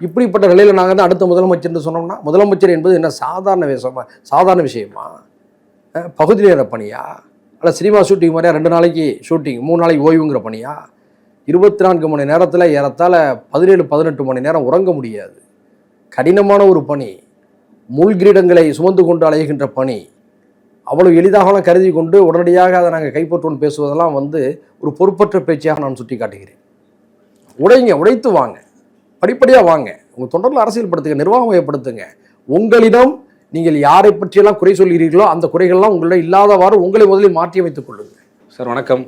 இப்படிப்பட்ட நிலையில் நாங்கள் தான் அடுத்த முதலமைச்சர்னு சொன்னோம்னா முதலமைச்சர் என்பது என்ன சாதாரண விஷயமா? சாதாரண விஷயமா? பகுதி நேர பணியா? அல்ல சினிமா ஷூட்டிங் மாதிரியா? ரெண்டு நாளைக்கு ஷூட்டிங் மூணு நாளைக்கு ஓய்வுங்கிற பணியா? இருபத்தி நான்கு மணி நேரத்தில் ஏறத்தால் பதினேழு பதினெட்டு மணி நேரம் உறங்க முடியாது. கடினமான ஒரு பணி. மூழ்கிரீடங்களை சுமந்து கொண்டு அலைகின்ற பணி. அவ்வளவு எளிதாகலாம் கருதி கொண்டு உடனடியாக அதை நாங்கள் கைப்பற்றோன்னு பேசுவதெல்லாம் வந்து ஒரு பொறுப்பற்ற பேச்சையாக நான் சுட்டி காட்டுகிறேன் உடைங்க உடைத்து வாங்க. படிப்படியாக வாங்க. உங்கள் தொண்டர்கள் அரசியல்படுத்துங்க நிர்வாகமயப்படுத்துங்க உங்களிடம் நீங்கள் யாரை பற்றியெல்லாம் குறை சொல்கிறீர்களோ அந்த குறைகள்லாம் உங்களிடம் இல்லாதவாறு உங்களை முதலில் மாற்றி அமைத்துக் கொள்ளுங்கள். சார் வணக்கம்.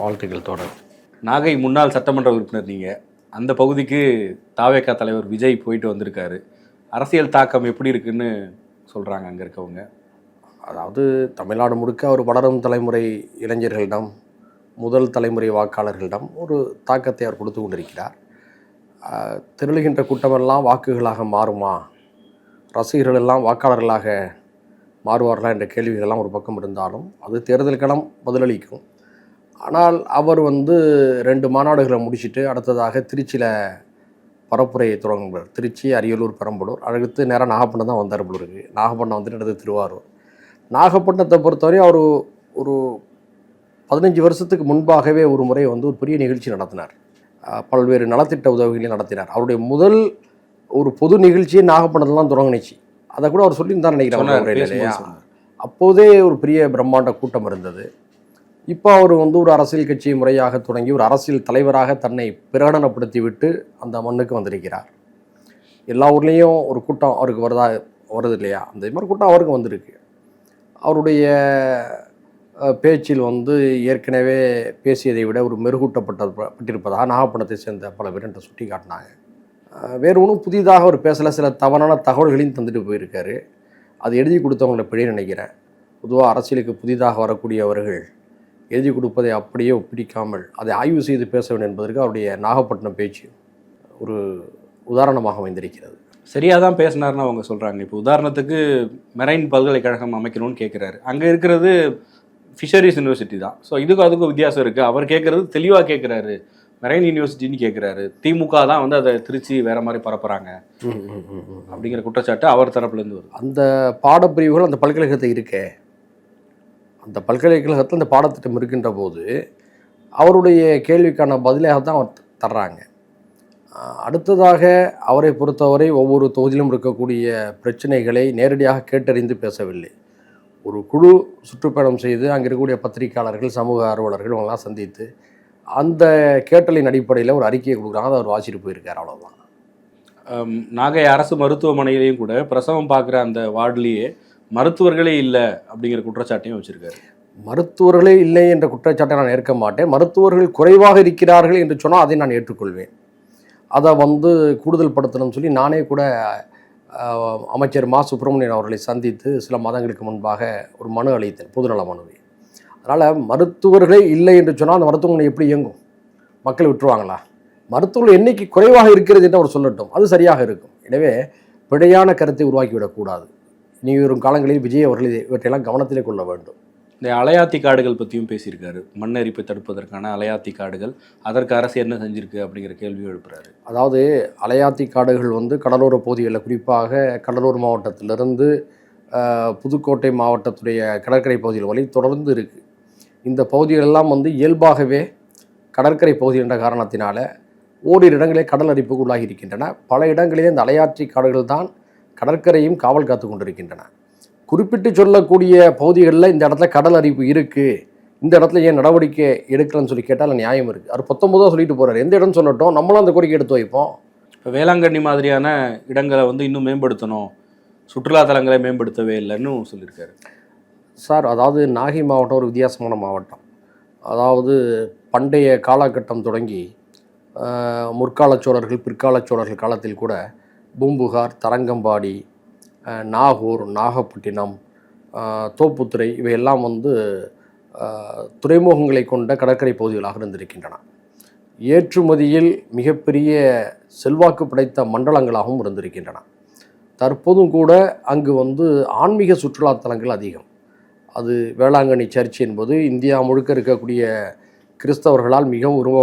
வாழ்த்துக்கள் தொடர் நாகை முன்னாள் சட்டமன்ற உறுப்பினர் நீங்கள் அந்த பகுதிக்கு தாவேகா தலைவர் விஜய் போயிட்டு வந்திருக்காரு. அரசியல் தாக்கம் எப்படி இருக்குன்னு சொல்கிறாங்க அங்கே இருக்கவங்க? அதாவது தமிழ்நாடு முழுக்க ஒரு வளரும் தலைமுறை இளைஞர்களிடம் முதல் தலைமுறை வாக்காளர்களிடம் ஒரு தாக்கத்தை அவர் கொடுத்து கொண்டிருக்கிறார். திரளுகின்ற கூட்டமெல்லாம் வாக்குகளாக மாறுமா? ரசிகர்கள் எல்லாம் வாக்காளர்களாக மாறுவார்களா என்ற கேள்விகள்லாம் ஒரு பக்கம் இருந்தாலும் அது தேர்தலுக்கெல்லாம் பதிலளிக்கும். ஆனால் அவர் வந்து ரெண்டு மாநாடுகளை முடிச்சுட்டு அடுத்ததாக திருச்சியில் பரப்புரையை தொடங்குகிறார் திருச்சி அரியலூர் பெரம்பலூர். அடுத்து நேராக நாகப்பட்டினம் தான் வந்தார் போல நாகப்பட்டினம் வந்துட்டு அடுத்து திருவாரூர். நாகப்பட்டினத்தை பொறுத்தவரை அவர் ஒரு பதினஞ்சு வருஷத்துக்கு முன்பாகவே ஒரு முறை வந்து ஒரு பெரிய நிகழ்ச்சி நடத்தினார். பல்வேறு நலத்திட்ட உதவிகளையும் நடத்தினார். அவருடைய முதல் ஒரு பொது நிகழ்ச்சியே நாகப்பட்டினத்தில் தான் தொடங்குனுச்சு. அதை கூட அவர் சொல்லியிருந்தார் நினைக்கிறேன். அப்போதே ஒரு பெரிய பிரம்மாண்ட கூட்டம் இருந்தது. இப்போ அவர் வந்து ஒரு அரசியல் கட்சியை முறையாக தொடங்கி ஒரு அரசியல் தலைவராக தன்னை பிரகடனப்படுத்தி விட்டு அந்த மண்ணுக்கு வந்திருக்கிறார். எல்லா ஊர்லேயும் ஒரு கூட்டம் அவருக்கு வருதா வருது இல்லையா? அந்த மாதிரி கூட்டம் அவருக்கு வந்திருக்கு. அவருடைய பேச்சில் வந்து ஏற்கனவே பேசியதை விட ஒரு மெருகூட்டப்பட்ட பட்டிருப்பதாக நாகப்பட்டினத்தை சேர்ந்த பல பேர் என்கிட்ட சுட்டி காட்டினாங்க வேறு ஒன்றும் புதிதாக அவர் பேசல. சில தவறான தகவல்களையும் தந்துட்டு போயிருக்காரு. அது எழுதி கொடுத்தவங்கள பிழை நினைக்கிறேன். பொதுவாக அரசியலுக்கு புதிதாக வரக்கூடியவர்கள் எழுதி கொடுப்பதை அப்படியே ஒப்பிடிக்காமல் அதை ஆய்வு செய்து பேச வேண்டும் என்பதற்கு அவருடைய நாகப்பட்டினம் பேச்சு ஒரு உதாரணமாக அமைந்திருக்கிறது. சரியாக தான் பேசினார்னு அவங்க சொல்கிறாங்க இப்போ உதாரணத்துக்கு மெரைன் பல்கலைக்கழகம் அமைக்கணும்னு கேட்குறாரு அங்கே இருக்கிறது ஃபிஷரிஸ் யூனிவர்சிட்டி தான். ஸோ இதுக்கும் அதுக்கும் வித்தியாசம் இருக்குது அவர் கேட்குறது தெளிவாக கேட்குறாரு மெரைன் யூனிவர்சிட்டின்னு கேட்குறாரு திமுக தான் வந்து அதை திருச்சி வேற மாதிரி பரப்புறாங்க. அப்படிங்கிற குற்றச்சாட்டு அவர் தரப்புலேருந்து வரும் அந்த பாடப்பிரிவுகள் அந்த பல்கலைக்கழகத்தை இருக்கே. அந்த பல்கலைக்கழகத்தில் அந்த பாடத்திட்டம் இருக்கின்ற போது அவருடைய கேள்விக்கான பதிலாக தான் அவர் தர்றாங்க. அடுத்ததாக அவரை பொறுத்தவரை ஒவ்வொரு தொகுதியிலும் இருக்கக்கூடிய பிரச்சனைகளை நேரடியாக கேட்டறிந்து பேசவில்லை. ஒரு குழு சுற்றுப்பயணம் செய்து அங்கே இருக்கக்கூடிய பத்திரிகையாளர்கள் சமூக ஆர்வலர்கள் இவங்கெல்லாம் சந்தித்து அந்த கேட்டலின் அடிப்படையில் ஒரு அறிக்கையை கொடுக்குறாங்க. அதை அவர் வாசிட்டு போயிருக்கார். அவ்வளோதான் நாகை அரசு மருத்துவமனையிலையும் கூட பிரசவம் பார்க்குற அந்த வார்டுலேயே மருத்துவர்களே இல்லை அப்படிங்கிற குற்றச்சாட்டையும் வச்சிருக்காரு. மருத்துவர்களே இல்லை என்ற குற்றச்சாட்டை நான் ஏற்க மாட்டேன். மருத்துவர்கள் குறைவாக இருக்கிறார்கள் என்று சொன்னால் அதை நான் ஏற்றுக்கொள்வேன். அதை வந்து கூடுதல் படுத்தணும்னு சொல்லி நானே கூட அமைச்சர் மா சுப்பிரமணியன் அவர்களை சந்தித்து சில மாதங்களுக்கு முன்பாக ஒரு மனு அளித்தேன் பொதுநல மனுவை. அதனால் மருத்துவர்களே இல்லை என்று சொன்னால் அந்த மருத்துவமனை எப்படி இயங்கும்? மக்கள் விட்டுருவாங்களா? மருத்துவர்கள் எண்ணிக்கை குறைவாக இருக்கிறது என்று அவர் சொல்லட்டும் அது சரியாக இருக்கும். எனவே பிழையான கருத்தை உருவாக்கிவிடக்கூடாது. இனி வரும் காலங்களில் விஜய் அவர்கள் இவற்றையெல்லாம் கவனத்திலே கொள்ள வேண்டும். இந்த அலையாத்தி காடுகள் பற்றியும் பேசியிருக்காரு. மண்ணரிப்பை தடுப்பதற்கான அலையாத்தி காடுகள் அதற்கு அரசு என்ன செஞ்சிருக்கு அப்படிங்கிற கேள்வி எழுப்புறாரு. அதாவது அலையாத்தி காடுகள் வந்து கடலோர பகுதிகளில் குறிப்பாக கடலூர் மாவட்டத்திலிருந்து புதுக்கோட்டை மாவட்டத்துடைய கடற்கரை பகுதிகள் வரை தொடர்ந்து இருக்குது இந்த பகுதிகளெல்லாம் வந்து இயல்பாகவே கடற்கரை பகுதி என்ற காரணத்தினால ஓரிரு இடங்களே கடல் அரிப்புக்கு உள்ளாகி இருக்கின்றன. பல இடங்களிலே இந்த அலையாற்றி காடுகள் தான் கடற்கரையும் காவல் காத்து கொண்டிருக்கின்றன. குறிப்பிட்டு சொல்லக்கூடிய பகுதிகளில் இந்த இடத்துல கடல் அரிப்பு இருக்குது இந்த இடத்துல ஏன் நடவடிக்கை எடுக்கலன்னு சொல்லி கேட்டால் நியாயம் இருக்குது அவர் பத்தொன்பதாக சொல்லிட்டு போகிறார் எந்த இடம்னு சொல்லட்டும் நம்மளும் அந்த கோரிக்கை எடுத்து வைப்போம். இப்போ வேளாங்கண்ணி மாதிரியான இடங்களை வந்து இன்னும் மேம்படுத்தணும். சுற்றுலா தலங்களை மேம்படுத்தவே இல்லைன்னு சொல்லியிருக்காரு. சார் அதாவது நாகை மாவட்டம் ஒரு வித்தியாசமான மாவட்டம். அதாவது பண்டைய காலகட்டம் தொடங்கி முற்காலச் சோழர்கள் பிற்காலச் சோழர்கள் காலத்தில் கூட பூம்புகார் தரங்கம்பாடி நாகூர் நாகப்பட்டினம் தோப்புத்துறை இவையெல்லாம் வந்து துறைமுகங்களை கொண்ட கடற்கரை பகுதிகளாக இருந்திருக்கின்றன. ஏற்றுமதியில் மிகப்பெரிய செல்வாக்கு படைத்த மண்டலங்களாகவும் இருந்திருக்கின்றன. தற்போதும் கூட அங்கு வந்து ஆன்மீக சுற்றுலாத்தலங்கள் அதிகம். அது வேளாங்கண்ணி சர்ச் என்பது இந்தியா முழுக்க இருக்கக்கூடிய கிறிஸ்தவர்களால் மிகவும் விரும்ப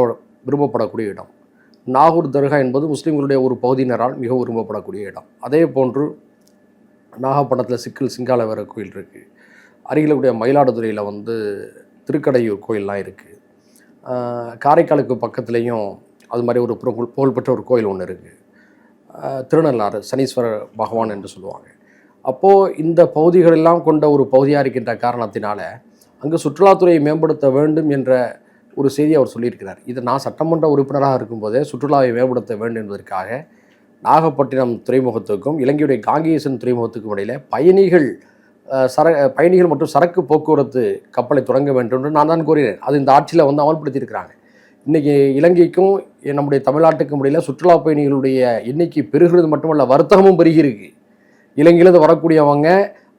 விரும்பப்படக்கூடிய இடம். நாகூர் தர்கா என்பது முஸ்லீம்களுடைய ஒரு பகுதியினரால் மிகவும் விரும்பப்படக்கூடிய இடம். அதே போன்று நாகப்பட்டினத்தில் சிக்கல் சிங்காலவர கோயில் இருக்குது அருகில் கூடிய மயிலாடுதுறையில் வந்து திருக்கடையூர் கோயில்லாம் இருக்குது காரைக்காலுக்கு பக்கத்துலேயும் அது மாதிரி ஒரு புகழ் புகழ்பெற்ற ஒரு கோயில் ஒன்று இருக்குது திருநள்ளாறு சனீஸ்வரர் பகவான் என்று சொல்லுவாங்க. அப்போது இந்த பகுதிகளெல்லாம் கொண்ட ஒரு பகுதியாக இருக்கின்ற காரணத்தினால அங்கு சுற்றுலாத்துறையை மேம்படுத்த வேண்டும் என்ற ஒரு செய்தி அவர் சொல்லியிருக்கிறார். இது நான் சட்டமன்ற உறுப்பினராக இருக்கும்போதே சுற்றுலாவை மேம்படுத்த வேண்டும் என்பதற்காக நாகப்பட்டினம் துறைமுகத்துக்கும் இலங்கையுடைய காங்கேசன் துறைமுகத்துக்கும் இடையில் பயணிகள் சர பயணிகள் மற்றும் சரக்கு போக்குவரத்து கப்பலை தொடங்க வேண்டும் என்று நான் தான் கூறினேன் அது இந்த ஆட்சியில் வந்து அமல்படுத்தியிருக்கிறாங்க. இன்றைக்கி இலங்கைக்கும் நம்முடைய தமிழ்நாட்டுக்கும் இடையில் சுற்றுலா பயணிகளுடைய எண்ணிக்கை பெருகிறது மட்டுமல்ல வர்த்தகமும் பெருகிருக்கு இலங்கையிலேருந்து வரக்கூடியவங்க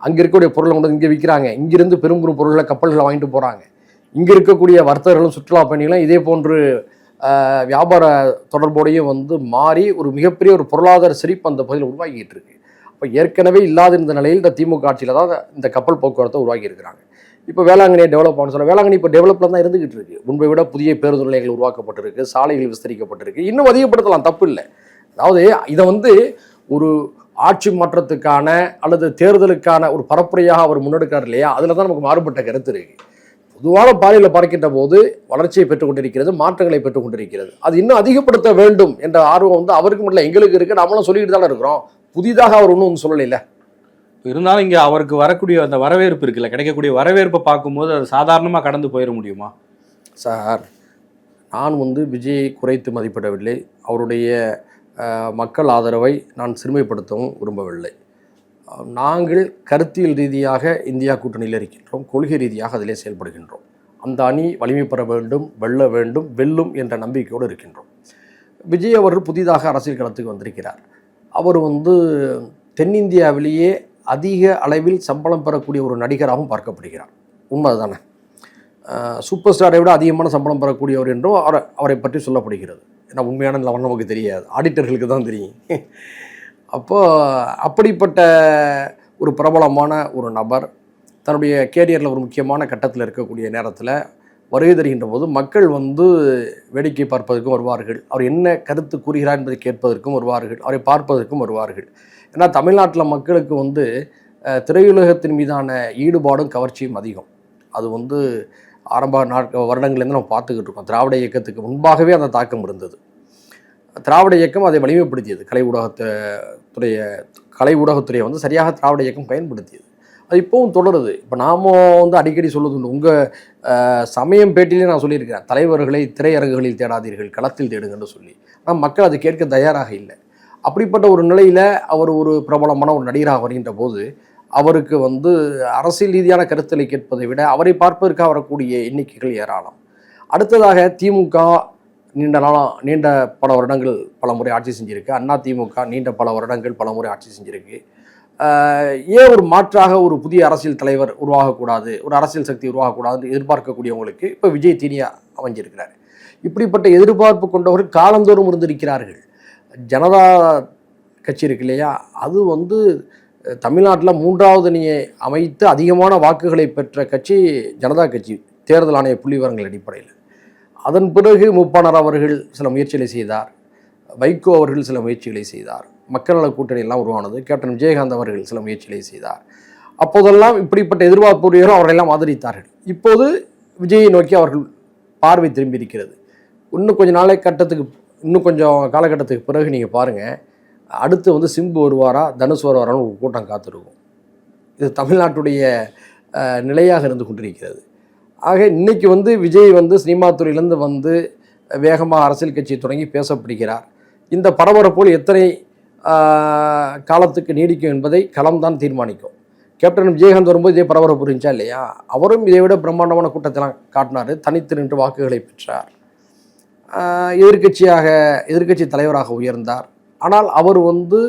அங்கே இருக்கக்கூடிய பொருளை கொண்டு வந்து இங்கே விற்கிறாங்க இங்கிருந்து பெரும்பெரும் பெரும் பொருள்களை கப்பல்களை வாங்கிட்டு போகிறாங்க இங்கே இருக்கக்கூடிய வர்த்தகர்களும் சுற்றுலா பயணிகளும் இதே போன்று வியாபார தொடர்போடையும் வந்து மாறி ஒரு மிகப்பெரிய ஒரு பொருளாதார சிரிப்பு அந்த பகுதியில் உருவாகிட்டு இருக்கு அப்போ ஏற்கனவே இல்லாத நிலையில் இந்த திமுக ஆட்சியில் தான் இந்த கப்பல் போக்குவரத்தை உருவாக்கி இருக்கிறாங்க இப்போ வேளாங்கண்ணியை டெவலப் ஆகணும் சொல்ல வேளாங்கண்ணி இப்போ டெவலப்பில் தான் இருந்துகிட்டு இருக்கு முன்பை விட புதிய பேருந்து நிலையங்கள் உருவாக்கப்பட்டிருக்கு சாலைகள் விஸ்தரிக்கப்பட்டிருக்கு. இன்னும் அதிகப்படுத்தலாம் தப்பு இல்லை. அதாவது இதை வந்து ஒரு ஆட்சி மாற்றத்துக்கான அல்லது தேர்தலுக்கான ஒரு பரப்புரையாக அவர் முன்னெடுக்கிறார் இல்லையா? அதில் தான் நமக்கு மாறுபட்ட கருத்து இருக்குது பொதுவான பாதையில் பார்க்கின்ற போது வளர்ச்சியை பெற்றுக் கொண்டிருக்கிறது மாற்றங்களை பெற்றுக் கொண்டிருக்கிறது. அது இன்னும் அதிகப்படுத்த வேண்டும் என்ற ஆர்வம் வந்து அவருக்கு மட்டும் இல்லை எங்களுக்கு இருக்கு. நம்மளும் சொல்லிட்டு தானே இருக்கிறோம். புதிதாக அவர் ஒன்றும் ஒன்றும் சொல்லலைல்ல. இருந்தாலும் இங்கே அவருக்கு வரக்கூடிய அந்த வரவேற்பு இருக்குல்ல கிடைக்கக்கூடிய வரவேற்பை பார்க்கும்போது அது சாதாரணமாக கடந்து போயிட முடியுமா? சார் நான் வந்து விஜயை குறைத்து மதிப்பிடவில்லை. அவருடைய மக்கள் ஆதரவை நான் சிறுமைப்படுத்தவும் விரும்பவில்லை. நாங்கள் கருத்தியல் ரீதியாக இந்தியா கூட்டணியில் இருக்கின்றோம் கொள்கை ரீதியாக அதிலே செயல்படுகின்றோம். அந்த அணி வலிமை பெற வேண்டும் வெல்ல வேண்டும் வெல்லும் என்ற நம்பிக்கையோடு இருக்கின்றோம். விஜய் அவர்கள் புதிதாக அரசியல் களத்துக்கு வந்திருக்கிறார். அவர் வந்து தென்னிந்தியாவிலேயே அதிக அளவில் சம்பளம் பெறக்கூடிய ஒரு நடிகராகவும் பார்க்கப்படுகிறார். உண்மை தானே சூப்பர் ஸ்டாரை விட அதிகமான சம்பளம் பெறக்கூடியவர் என்றும் அவரை அவரை பற்றி சொல்லப்படுகிறது. ஏன்னா உண்மையான நிலவரம் நமக்கு தெரியாது. ஆடிட்டர்களுக்கு தான் தெரியும். அப்போ அப்படிப்பட்ட ஒரு பிரபலமான ஒரு நபர் தன்னுடைய கேரியரில் ஒரு முக்கியமான கட்டத்தில் இருக்கக்கூடிய நேரத்தில் வருகை தருகின்ற போது மக்கள் வந்து வேடிக்கை பார்ப்பதற்கும் வருவார்கள். அவர் என்ன கருத்து கூறுகிறார் என்பதை கேட்பதற்கும் வருவார்கள். அவரை பார்ப்பதற்கும் வருவார்கள். ஏன்னா தமிழ்நாட்டில் மக்களுக்கு வந்து திரையுலகத்தின் மீதான ஈடுபாடும் கவர்ச்சியும் அதிகம். அது வந்து ஆரம்ப நாட்க வருடங்கள்லேருந்து நம்ம பார்த்துக்கிட்டு இருக்கோம். திராவிட இயக்கத்துக்கு முன்பாகவே அந்த தாக்கம் இருந்தது. திராவிட இயக்கம் அதை வலிமைப்படுத்தியது. கலை ஊடகத்தை துறைய கலை ஊடகத்துறையை வந்து சரியாக திராவிட இயக்கம் பயன்படுத்தியது. அது இப்போவும் தொடருது. இப்போ நாம வந்து அடிக்கடி சொல்லுவது உண்டு. உங்கள் சமயம் பேட்டிலே நான் சொல்லியிருக்கிறேன். தலைவர்களை திரையரங்குகளில் தேடாதீர்கள் களத்தில் தேடுங்கன்னு சொல்லி. ஆனால் மக்கள் அதை கேட்க தயாராக இல்லை. அப்படிப்பட்ட ஒரு நிலையில் அவர் ஒரு பிரபலமான ஒரு நடிகராக வருகின்ற போது அவருக்கு வந்து அரசியல் ரீதியான கருத்தலை கேட்பதை விட அவரை பார்ப்பதற்காக வரக்கூடிய எண்ணிக்கைகள் ஏராளம். அடுத்ததாக திமுக நீண்ட நாளாக நீண்ட பல வருடங்கள் பல முறை ஆட்சி செஞ்சுருக்கு. அண்ணா திமுக நீண்ட பல வருடங்கள் பல முறை ஆட்சி செஞ்சுருக்கு. ஏன் ஒரு மாற்றாக ஒரு புதிய அரசியல் தலைவர் உருவாகக்கூடாது ஒரு அரசியல் சக்தி உருவாகக்கூடாதுன்னு எதிர்பார்க்கக்கூடியவங்களுக்கு இப்போ விஜய் தீனியா அமைஞ்சிருக்கிறார். இப்படிப்பட்ட எதிர்பார்ப்பு கொண்டவர்கள் காலந்தோறும் இருந்திருக்கிறார்கள். ஜனதா கட்சி இருக்கு இல்லையா? அது வந்து தமிழ்நாட்டில் மூன்றாவது அணியை அமைத்து அதிகமான வாக்குகளை பெற்ற கட்சி ஜனதா கட்சி தேர்தல் ஆணைய புள்ளிவரங்கள் அடிப்படையில். அதன் பிறகு முப்பானர் அவர்கள் சில முயற்சிகளை செய்தார். வைகோ அவர்கள் சில முயற்சிகளை செய்தார். மக்கள் நல கூட்டணி எல்லாம் உருவானது. கேப்டன் விஜயகாந்த் அவர்கள் சில முயற்சிகளை செய்தார். அப்போதெல்லாம் இப்படிப்பட்ட எதிர்பார்ப்புடையவர்கள் அவர்களெல்லாம் ஆதரித்தார்கள். இப்போது விஜயை நோக்கி அவர்கள் பார்வை திரும்பி இருக்கிறது. இன்னும் கொஞ்ச நாளை கட்டத்துக்கு இன்னும் கொஞ்சம் காலகட்டத்துக்கு பிறகு நீங்கள் பாருங்கள் அடுத்து வந்து சிம்பு வருவாரா தனுஷ் வருவாரான்னு ஒரு கூட்டம் காத்திருக்கும். இது தமிழ்நாட்டுடைய நிலையாக இருந்து கொண்டிருக்கிறது. ஆக இன்றைக்கி வந்து விஜய் வந்து சினிமா துறையிலேருந்து வந்து வேகமாக அரசியல் கட்சியை தொடங்கி பேசப்படுகிறார். இந்த பரபரப்போல் எத்தனை காலத்துக்கு நீடிக்கும் என்பதை களம்தான் தீர்மானிக்கும். கேப்டன் விஜயகாந்த் வரும்போது இதே பரபரப்பு இருந்துச்சா இல்லையா? அவரும் இதை விட பிரம்மாண்டமான கூட்டத்தெல்லாம் காட்டினார். தனித்து நின்று வாக்குகளை பெற்றார். எதிர்கட்சியாக எதிர்க்கட்சியாக எதிர்க்கட்சி தலைவராக உயர்ந்தார். ஆனால் அவர் வந்து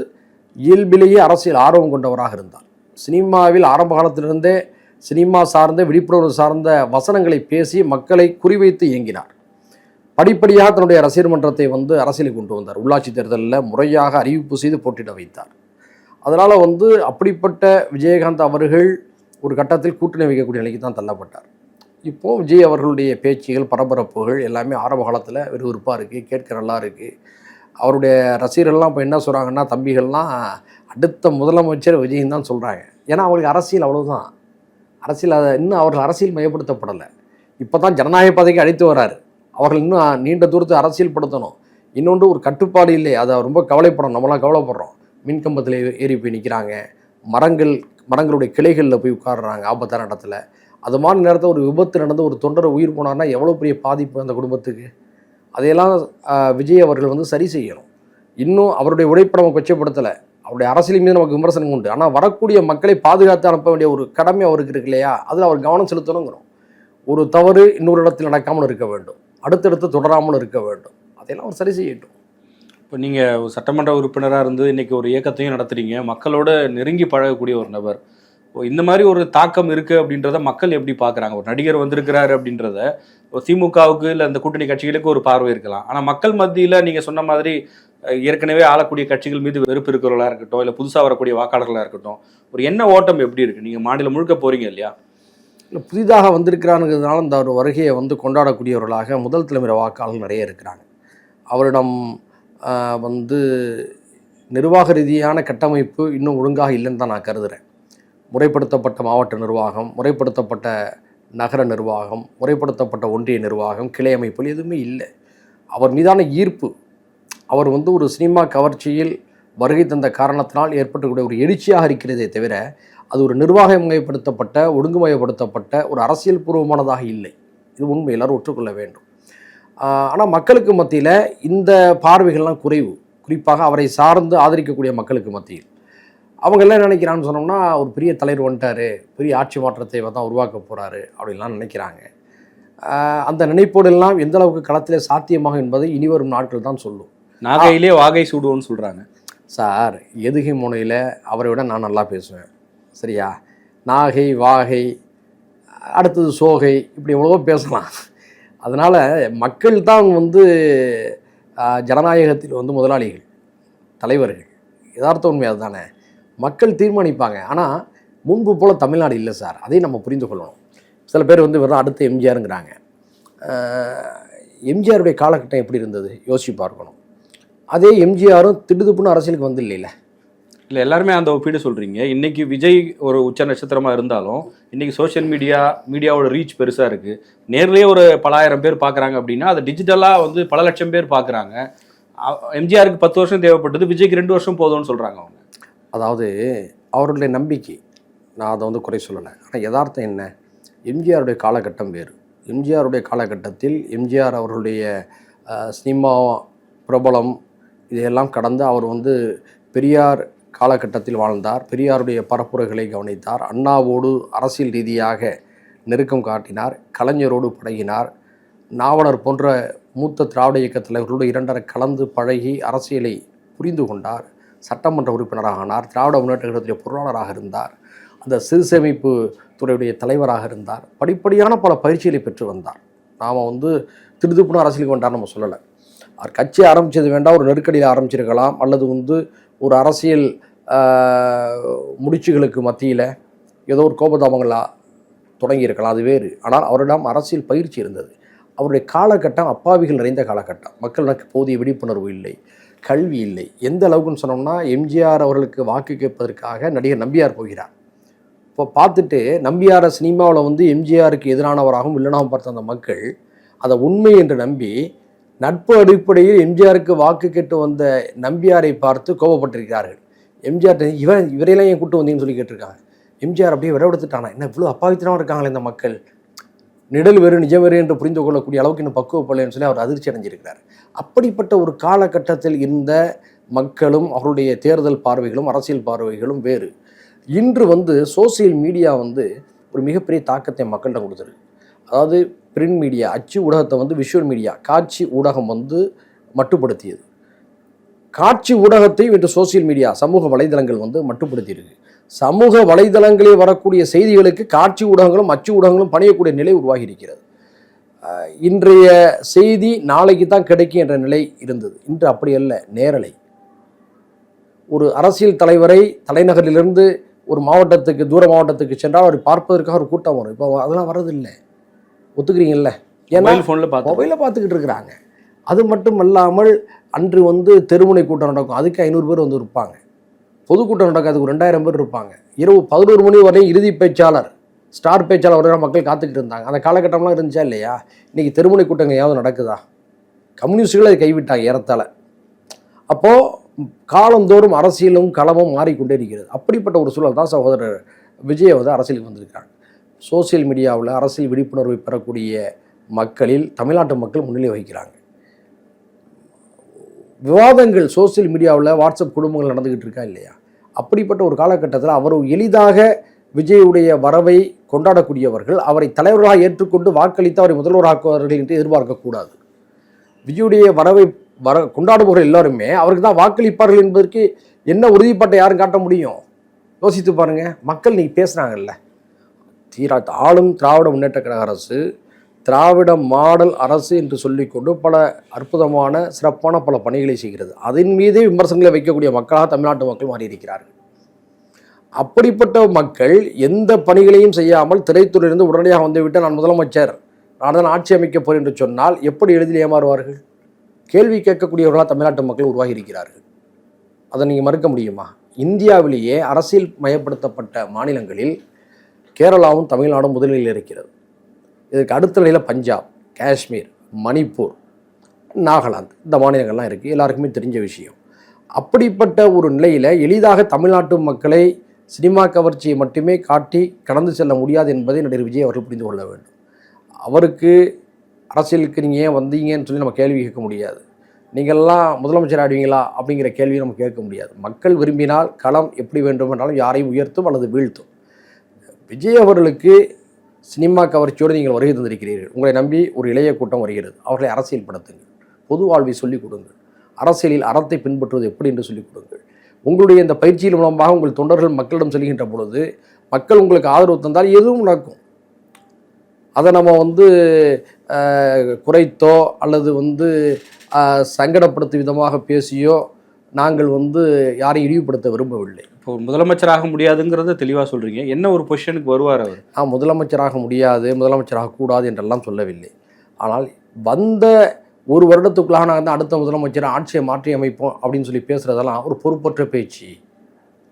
இயல்பிலேயே அரசியல் ஆர்வம் கொண்டவராக இருந்தார். சினிமாவில் ஆரம்ப காலத்திலிருந்தே சினிமா சார்ந்த விழிப்புணர்வு சார்ந்த வசனங்களை பேசி மக்களை குறிவைத்து இயங்கினார். படிப்படியாக தன்னுடைய ரசிகர் மன்றத்தை வந்து அரசியலுக்கு கொண்டு வந்தார். உள்ளாட்சி தேர்தலில் முறையாக அறிவிப்பு செய்து போட்டியிட வைத்தார். அதனால் வந்து அப்படிப்பட்ட விஜயகாந்த் அவர்கள் ஒரு கட்டத்தில் கூட்டணி வைக்கக்கூடிய நிலைக்கு தான் தள்ளப்பட்டார். இப்போ விஜய் அவர்களுடைய பேச்சுகள் பரபரப்புகள் எல்லாமே ஆரம்ப காலத்தில் விறுவிறுப்பாக இருக்குது கேட்க நல்லா இருக்குது அவருடைய ரசிகர்கள்லாம் இப்போ என்ன சொல்கிறாங்கன்னா தம்பிகள்லாம் அடுத்த முதலமைச்சர் விஜயன் தான் சொல்கிறாங்க ஏன்னா அவங்களுக்கு அரசியல் அவ்வளோதான் அரசியல் அதை இன்னும் அவர்கள் அரசியல் மையப்படுத்தப்படலை. இப்போ தான் ஜனநாயக பாதைக்கு அழைத்து வராரு. அவர்கள் இன்னும் நீண்ட தூரத்தை அரசியல் படுத்தணும். இன்னொன்று ஒரு கட்டுப்பாடு இல்லை. அதை ரொம்ப கவலைப்படும் நம்மளாம் கவலைப்படுறோம். மின்கம்பத்தில் ஏறி போய் நிற்கிறாங்க மரங்கள் மரங்களுடைய கிளைகளில் போய் உட்காடுறாங்க ஆபத்தான இடத்துல. அது மாதிரி நேரத்தில் ஒரு விபத்து நடந்து ஒரு தொண்டரை உயிர் போனார்னா எவ்வளோ பெரிய பாதிப்பு அந்த குடும்பத்துக்கு? அதையெல்லாம் விஜய் அவர்கள் வந்து சரி செய்யணும். இன்னும் அவருடைய உழைப்பை நம்ம கொச்சப்படுத்தலை. அவருடைய அரசியல் மீது நமக்கு விமர்சனம் உண்டு. ஆனால் வரக்கூடிய மக்களை பாதுகாத்து அனுப்ப வேண்டிய ஒரு கடமை அவருக்கு இருக்கு இல்லையா? அதில் அவர் கவனம் செலுத்தணுங்கிறோம். ஒரு தவறு இன்னொரு இடத்தில் நடக்காமல் இருக்க வேண்டும். அடுத்தடுத்து தொடராமல் இருக்க வேண்டும். அதையெல்லாம் அவர் சரி செய்யட்டும். இப்போ நீங்கள் ஒரு சட்டமன்ற உறுப்பினராக இருந்து இன்னைக்கு ஒரு இயக்கத்தையும் நடத்துகிறீங்க மக்களோட நெருங்கி பழகக்கூடிய ஒரு நபர். இப்போ இந்த மாதிரி ஒரு தாக்கம் இருக்குது அப்படின்றத மக்கள் எப்படி பார்க்குறாங்க ஒரு நடிகர் வந்திருக்கிறாரு அப்படின்றத இப்போ திமுகவுக்கு இல்லை அந்த கூட்டணி கட்சிகளுக்கு ஒரு பார்வை இருக்கலாம். ஆனால் மக்கள் மத்தியில் நீங்கள் சொன்ன மாதிரி ஏற்கனவே ஆளக்கூடிய கட்சிகள் மீது வெறுப்பு இருக்கிறவர்களாக இருக்கட்டும் இல்லை புதுசாக வரக்கூடிய வாக்காளர்களாக இருக்கட்டும் ஒரு என்ன ஓட்டம் எப்படி இருக்குது நீங்கள் மாநிலம் முழுக்க போகிறீங்க இல்லையா? இல்லை புதிதாக வந்திருக்கிறாங்கிறதுனால இந்த ஒரு வருகையை வந்து கொண்டாடக்கூடியவர்களாக முதல் தலைமுறை வாக்காளர்கள் நிறைய இருக்கிறாங்க. அவரிடம் வந்து நிர்வாக ரீதியான கட்டமைப்பு இன்னும் ஒழுங்காக இல்லைன்னு தான் நான் கருதுகிறேன் முறைப்படுத்தப்பட்ட மாவட்ட நிர்வாகம் முறைப்படுத்தப்பட்ட நகர நிர்வாகம் முறைப்படுத்தப்பட்ட ஒன்றிய நிர்வாகம் கிளை அமைப்புகள் எதுவுமே இல்லை. அவர் மீதான ஈர்ப்பு அவர் வந்து ஒரு சினிமா கவர்ச்சியில் வருகை தந்த காரணத்தினால் ஏற்பட்டக்கூடிய ஒரு எழுச்சியாக இருக்கிறதே தவிர அது ஒரு நிர்வாகமயப்படுத்தப்பட்ட ஒழுங்குமயப்படுத்தப்பட்ட ஒரு அரசியல் பூர்வமானதாக இல்லை. இது உண்மை எல்லாரும் ஒற்றுக்கொள்ள வேண்டும். ஆனால் மக்களுக்கு மத்தியில் இந்த பார்வைகள்லாம் குறைவு. குறிப்பாக அவரை சார்ந்து ஆதரிக்கக்கூடிய மக்களுக்கு மத்தியில். அவங்க எல்லாம் நினைக்கிறான்னு சொன்னோம்னா ஒரு பெரிய தலைவர் வந்துட்டாரு. பெரிய ஆட்சி மாற்றத்தை தான் உருவாக்க போகிறாரு அப்படின்லாம் நினைக்கிறாங்க. அந்த நினைப்போடெல்லாம் எந்த அளவுக்கு களத்தில் சாத்தியமாகும் என்பதை இனிவரும் நாட்கள் தான் சொல்லும். நாகையிலே வாகை சூடுவோன்னு சொல்கிறாங்க சார் எதுகை முனையில் அவரை விட நான் நல்லா பேசுவேன். சரியா? நாகை வாகை அடுத்தது சோகை இப்படி எவ்வளவோ பேசலாம். அதனால் மக்கள் தான் வந்து ஜனநாயகத்தில் வந்து முதலாளிகள் தலைவர்கள். யதார்த்த உண்மை அதுதானே. மக்கள் தீர்மானிப்பாங்க. ஆனால் முன்பு போல் தமிழ்நாடு இல்லை சார். அதையும் நம்ம புரிந்து கொள்ளணும். சில பேர் வந்து வெறும் அடுத்த எம்ஜிஆருங்கிறாங்க. எம்ஜிஆருடைய காலகட்டம் எப்படி இருந்தது? யோசிச்சு பார்க்கணும். அதே எம்ஜிஆரும் திடுதுப்புன்னு அரசியலுக்கு வந்து இல்லைல்ல இல்லை எல்லாருமே அந்த ஒப்பீடு சொல்கிறீங்க இன்னைக்கு விஜய் ஒரு உச்ச நட்சத்திரமாக இருந்தாலும் இன்னைக்கு சோஷியல் மீடியா மீடியாவோட ரீச் பெருசாக இருக்குது நேர்லயே ஒரு பலாயிரம் பேர் பார்க்குறாங்க அப்படின்னா அதை டிஜிட்டலாக வந்து பல லட்சம் பேர் பார்க்குறாங்க எம்ஜிஆருக்கு பத்து வருஷம் தேவைப்பட்டது விஜய்க்கு ரெண்டு வருஷம் போதும்னு சொல்கிறாங்க அவங்க. அதாவது அவருடைய நம்பிக்கை நான் அதை வந்து குறை சொல்லலை. ஆனால் யதார்த்தம் என்ன? எம்ஜிஆருடைய காலகட்டம் வேறு. எம்ஜிஆருடைய காலகட்டத்தில் எம்ஜிஆர் அவர்களுடைய சினிமா பிரபலம் இதையெல்லாம் கடந்து அவர் வந்து பெரியார் காலகட்டத்தில் வாழ்ந்தார். பெரியாருடைய பரப்புரைகளை கவனித்தார். அண்ணாவோடு அரசியல் ரீதியாக நெருக்கம் காட்டினார். கலைஞரோடு பழகினார். நாவலர் போன்ற மூத்த திராவிட இயக்க தலைவர்களோடு இரண்டரை கலந்து பழகி அரசியலை புரிந்து கொண்டார். சட்டமன்ற உறுப்பினராக ஆனார். திராவிட முன்னேற்ற கழகத்துடைய பொருளாளராக இருந்தார். அந்த சிறுசேமிப்பு துறையுடைய தலைவராக இருந்தார். படிப்படியான பல பயிற்சிகளை பெற்று வந்தார். நாம் வந்து திருதுப்புன அரசியலுக்கு வந்தார் நம்ம சொல்லலை. கட்சி ஆரம்பித்தது வேண்டாம் ஒரு நெருக்கடியில் ஆரம்பிச்சிருக்கலாம். அல்லது வந்து ஒரு அரசியல் முடிச்சுகளுக்கு மத்தியில் ஏதோ ஒரு கோபதாபங்களாக தொடங்கியிருக்கலாம். அது வேறு. ஆனால் அவரிடம் அரசியல் பயிற்சி இருந்தது. அவருடைய காலகட்டம் அப்பாவிகள் நிறைந்த காலகட்டம். மக்களுக்கு போதிய விழிப்புணர்வு இல்லை. கல்வி இல்லை. எந்த அளவுக்குன்னு சொன்னோம்னா எம்ஜிஆர் அவர்களுக்கு வாக்கு கேட்பதற்காக நடிகர் நம்பியார் போகிறார். இப்போ பார்த்துட்டு நம்பியாரை சினிமாவில் வந்து எம்ஜிஆருக்கு எதிரானவராகவும் வில்லனாகவும் பார்த்த அந்த மக்கள் அதை உண்மை என்று நம்பி நட்பு அடிப்படையில் எம்ஜிஆருக்கு வாக்கு கேட்டு வந்த நம்பியாரை பார்த்து கோபப்பட்டிருக்கிறார்கள். எம்ஜிஆர் இவன் இவரையெல்லாம் ஏன் கூட்டு வந்தீங்கன்னு சொல்லி கேட்டிருக்காங்க. எம்ஜிஆர் அப்படியே விடவெடுத்துட்டானா என்ன இவ்வளோ அப்பாவித்தனமாக இருக்காங்களே இந்த மக்கள். நிழல் வேறு நிஜம் வேறு என்று புரிந்து கொள்ளக்கூடிய அளவுக்கு இன்னும் பக்குவப்படலைன்னு சொல்லி அவர் அதிர்ச்சி அடைஞ்சிருக்கிறார். அப்படிப்பட்ட ஒரு காலகட்டத்தில் இருந்த மக்களும் அவருடைய தேர்தல் பார்வைகளும் அரசியல் பார்வைகளும் வேறு. இன்று வந்து சோசியல் மீடியா வந்து ஒரு மிகப்பெரிய தாக்கத்தை மக்கள்கிட்ட கொடுத்துருக்கு. அதாவது பிரிண்ட் மீடியா அச்சு ஊடகத்தை வந்து விஷுவல் மீடியா காட்சி ஊடகம் வந்து மட்டுப்படுத்தியது. காட்சி ஊடகத்தை இன்று சோசியல் மீடியா சமூக வலைதளங்கள் வந்து மட்டுப்படுத்தியிருக்கு. சமூக வலைதளங்களில் வரக்கூடிய செய்திகளுக்கு காட்சி ஊடகங்களும் அச்சு ஊடகங்களும் பணியக்கூடிய நிலை உருவாகி இருக்கிறது இன்றைய செய்தி நாளைக்கு தான் கிடைக்கும் என்ற நிலை இருந்தது. இன்று அப்படி அல்ல நேரலை. ஒரு அரசியல் தலைவரை தலைநகரிலிருந்து ஒரு மாவட்டத்துக்கு தூர மாவட்டத்துக்கு சென்றால் அவர் பார்ப்பதற்காக ஒரு கூட்டம் வரும். இப்போ அதெல்லாம் வரதில்லை ஒத்துக்கிறீங்கல்ல? ஏன்னா ஃபோனில் பார்த்து மொபைலில் பார்த்துக்கிட்டு இருக்கிறாங்க. அது மட்டும் அல்லாமல் அன்று வந்து தெருமுனை கூட்டம் நடக்கும். அதுக்கு ஐநூறு பேர் வந்து இருப்பாங்க. பொதுக்கூட்டம் நடக்கும் அதுக்கு ஒரு ரெண்டாயிரம் பேர் இருப்பாங்க. இரவு பதினோரு மணி வரை இறுதி பேச்சாளர் ஸ்டார் பேச்சாளர் வரை மக்கள் காத்துக்கிட்டு இருந்தாங்க. அந்த காலகட்டம்லாம் இருந்துச்சா இல்லையா? இன்னைக்கு தெருமுனை கூட்டங்கள் ஏதாவது நடக்குதா? கம்யூனிஸ்டுகள் அதை கைவிட்டாங்க ஏறத்தாழ. அப்போது காலந்தோறும் அரசியலும் களமும் மாறிக்கொண்டே இருக்கிறது. அப்படிப்பட்ட ஒரு சூழல் தான் சகோதரர் விஜய் வந்து அரசியலுக்கு வந்திருக்காங்க சோசியல் மீடியாவில் அரசியல் விழிப்புணர்வை பெறக்கூடிய மக்களில் தமிழ்நாட்டு மக்கள் முன்னிலை வகிக்கிறாங்க. விவாதங்கள் சோசியல் மீடியாவில் வாட்ஸ்அப் குடும்பங்கள் நடந்துக்கிட்டு இருக்கா இல்லையா? அப்படிப்பட்ட ஒரு காலகட்டத்தில் அவர் எளிதாக விஜயுடைய வரவை கொண்டாடக்கூடியவர்கள் அவரை தலைவர்களாக ஏற்றுக்கொண்டு வாக்களித்து அவரை முதல்வராக்குவார்கள் என்று எதிர்பார்க்கக்கூடாது. விஜயுடைய வரவை வர கொண்டாடுபவர்கள் எல்லாருமே அவருக்கு தான் வாக்களிப்பார்கள் என்பதற்கு என்ன உறுதிப்பாட்டை யாரும் காட்ட முடியும்? யோசித்து பாருங்கள் மக்கள் நீ பேசுகிறாங்கல்ல தீரா ஆளும் திராவிட முன்னேற்ற கழக அரசு திராவிட மாடல் அரசு என்று சொல்லிக்கொண்டு பல அற்புதமான சிறப்பான பல பணிகளை செய்கிறது. அதன் மீதே விமர்சனங்களை வைக்கக்கூடிய மக்களாக தமிழ்நாட்டு மக்கள் மாறியிருக்கிறார்கள். அப்படிப்பட்ட மக்கள் எந்த பணிகளையும் செய்யாமல் திரைத்துறையிலிருந்து உடனடியாக வந்துவிட்டு நான் முதலமைச்சர் நான் தான் ஆட்சி அமைக்கப் போகிறேன் என்று சொன்னால் எப்படி எளிதில் ஏமாறுவார்கள்? கேள்வி கேட்கக்கூடியவர்களாக தமிழ்நாட்டு மக்கள் உருவாகி இருக்கிறார்கள் அதை நீங்கள் மறுக்க முடியுமா? இந்தியாவிலேயே அரசியல் மயப்படுத்தப்பட்ட மாநிலங்களில் கேரளாவும் தமிழ்நாடும் முதலில் இருக்கிறது. இதுக்கு அடுத்த நிலையில் பஞ்சாப் காஷ்மீர் மணிப்பூர் நாகாலாந்து இந்த மாநிலங்கள்லாம் இருக்குது எல்லாருக்குமே தெரிஞ்ச விஷயம். அப்படிப்பட்ட ஒரு நிலையில் எளிதாக தமிழ்நாட்டு மக்களை சினிமா கவர்ச்சியை மட்டுமே காட்டி கடந்து செல்ல முடியாது என்பதை நடிகர் விஜய் அவர்கள் புரிந்து கொள்ள வேண்டும். அவருக்கு அரசியலுக்கு நீங்கள் ஏன் வந்தீங்கன்னு சொல்லி நம்ம கேள்வி கேட்க முடியாது. நீங்கள்லாம் முதலமைச்சர் ஆடுவீங்களா அப்படிங்கிற கேள்வியை நம்ம கேட்க முடியாது. மக்கள் விரும்பினால் களம் எப்படி வேண்டுமென்றாலும் யாரையும் உயர்த்தும் அல்லது வீழ்த்தும். விஜய் அவர்களுக்கு சினிமா கவர்ச்சியோடு நீங்கள் வருகை தந்திருக்கிறீர்கள். உங்களை நம்பி ஒரு இளைய கூட்டம் வருகிறது. அவர்களை அரசியல் படுத்துங்கள். பொது வாழ்வை சொல்லிக் கொடுங்கள். அரசியலில் அறத்தை பின்பற்றுவது எப்படி என்று சொல்லிக் கொடுங்கள். உங்களுடைய இந்த பயிற்சியின் மூலமாக உங்கள் தொண்டர்கள் மக்களிடம் செல்கின்ற பொழுது மக்கள் உங்களுக்கு ஆதரவு தந்தால் எதுவும் நடக்கும். அதை நம்ம வந்து குறைத்தோ அல்லது வந்து சங்கடப்படுத்தும் விதமாக பேசியோ நாங்கள் வந்து யாரையும் இழிவுபடுத்த விரும்பவில்லை. இப்போ முதலமைச்சராக முடியாதுங்கிறத தெளிவாக சொல்கிறீங்க என்ன ஒரு பொசிஷனுக்கு வருவார் அவர்? நான் முதலமைச்சராக முடியாது முதலமைச்சராக கூடாது என்றெல்லாம் சொல்லவில்லை. ஆனால் வந்த ஒரு வருடத்துக்குள்ளாக நாங்கள் தான் அடுத்த முதலமைச்சரை ஆட்சியை மாற்றி அமைப்போம் அப்படின்னு சொல்லி பேசுகிறதெல்லாம் ஒரு பொறுப்பற்ற பேச்சு.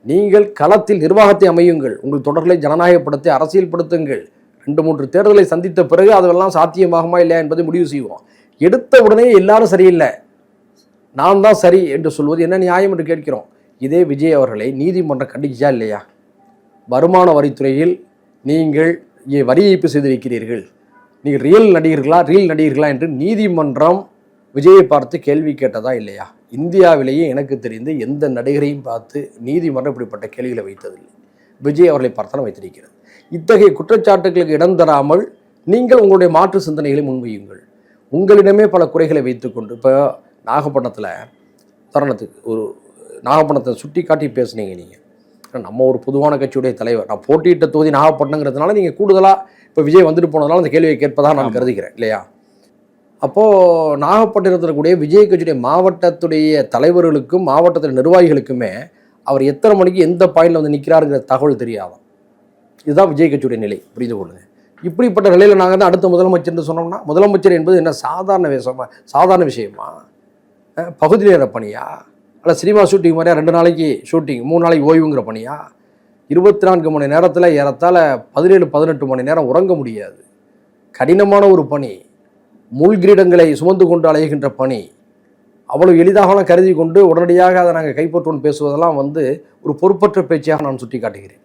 நீங்கள் களத்தில் நிர்வாகத்தை அமையுங்கள் உங்கள் தொடர்களை ஜனநாயகப்படுத்தி அரசியல்படுத்துங்கள். ரெண்டு மூன்று தேர்தலை சந்தித்த பிறகு அதெல்லாம் சாத்தியமாகுமா இல்லையா என்பதை முடிவு செய்வோம். எடுத்த உடனே எல்லாரும் சரியில்லை. நான் தான் சரி என்று சொல்வது என்ன நியாயம் என்று கேட்கிறோம். இதே விஜய் அவர்களை நீதிமன்றம் கண்டிச்சா இல்லையா? வருமான வரித்துறையில் நீங்கள் வரி ஏய்ப்பு செய்திருக்கிறீர்கள். நீங்கள் ரியல் நடிகர்களா ரியல் நடிகர்களா என்று நீதிமன்றம் விஜயை பார்த்து கேள்வி கேட்டதா இல்லையா? இந்தியாவிலேயே எனக்கு தெரிந்து எந்த நடிகரையும் பார்த்து நீதிமன்றம் இப்படிப்பட்ட கேள்விகளை வைத்ததில்லை. விஜய் அவர்களை பார்த்தாலும் வைத்திருக்கிறது. இத்தகைய குற்றச்சாட்டுகளுக்கு இடம் தராமல் நீங்கள் உங்களுடைய மாற்று சிந்தனைகளை முன்வையுங்கள். உங்களிடமே பல குறைகளை வைத்துக்கொண்டு இப்போ நாகப்பட்டினத்தில் உதாரணத்துக்கு ஒரு நாகப்பட்டினத்தை சுட்டி காட்டி பேசுனீங்க நீங்கள் நம்ம ஒரு பொதுவான கட்சியுடைய தலைவர். நான் போட்டியிட்ட தொகுதி நாகப்பட்டினங்கிறதுனால நீங்கள் கூடுதலாக இப்போ விஜய் வந்துட்டு போனதுனால அந்த கேள்வியை கேட்பதாக நான். கருதுகிறேன் இல்லையா? அப்போது நாகப்பட்டினத்தில் கூடிய விஜய் கட்சியுடைய மாவட்டத்துடைய தலைவர்களுக்கும் மாவட்டத்தில் நிர்வாகிகளுக்குமே அவர் எத்தனை மணிக்கு எந்த பாயிண்டில் வந்து நிற்கிறாருங்கிற தகவல் தெரியாதாம் இதுதான் விஜய் கட்சியுடைய நிலை புரிந்து கொள்ளுங்க. இப்படிப்பட்ட நிலையில் நாங்கள் தான் அடுத்த முதலமைச்சர்னு சொன்னோம்னா முதலமைச்சர் என்பது என்ன சாதாரண விஷயமா சாதாரண விஷயமா? பகுதி நேர பணியா? அல்ல சினிமா ஷூட்டிங் மாதிரியா ரெண்டு நாளைக்கு ஷூட்டிங் மூணு நாளைக்கு ஓய்வுங்கிற பணியா? இருபத்தி நான்கு மணி நேரத்தில் ஏறத்தால் பதினேழு பதினெட்டு மணி நேரம் உறங்க முடியாது. கடினமான ஒரு பணி. முள்கிரீடங்களை சுமந்து கொண்டு அலைகின்ற பணி. அவ்வளோ எளிதாகலாம் கருதி கொண்டு உடனடியாக அதை நாங்கள் கைப்பற்றுவோம் பேசுவதெல்லாம் வந்து ஒரு பொறுப்பற்ற பேச்சாக நான் சுட்டி காட்டுகிறேன்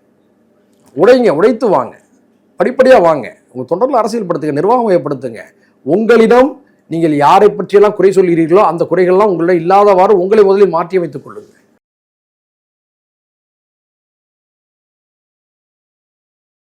உடைங்க உடைத்து வாங்க. படிப்படியாக வாங்க. உங்கள் தொண்டரில் அரசியல் படுத்துங்க நிர்வாகம் ஏற்படுத்துங்க. உங்களிடம் நீங்கள் யாரை பற்றியெல்லாம் குறை சொல்கிறீர்களோ அந்த குறைகள்லாம் உங்களிடம் இல்லாதவாறு உங்களை முதலில் மாற்றி அமைத்துக் கொள்ளுங்கள்.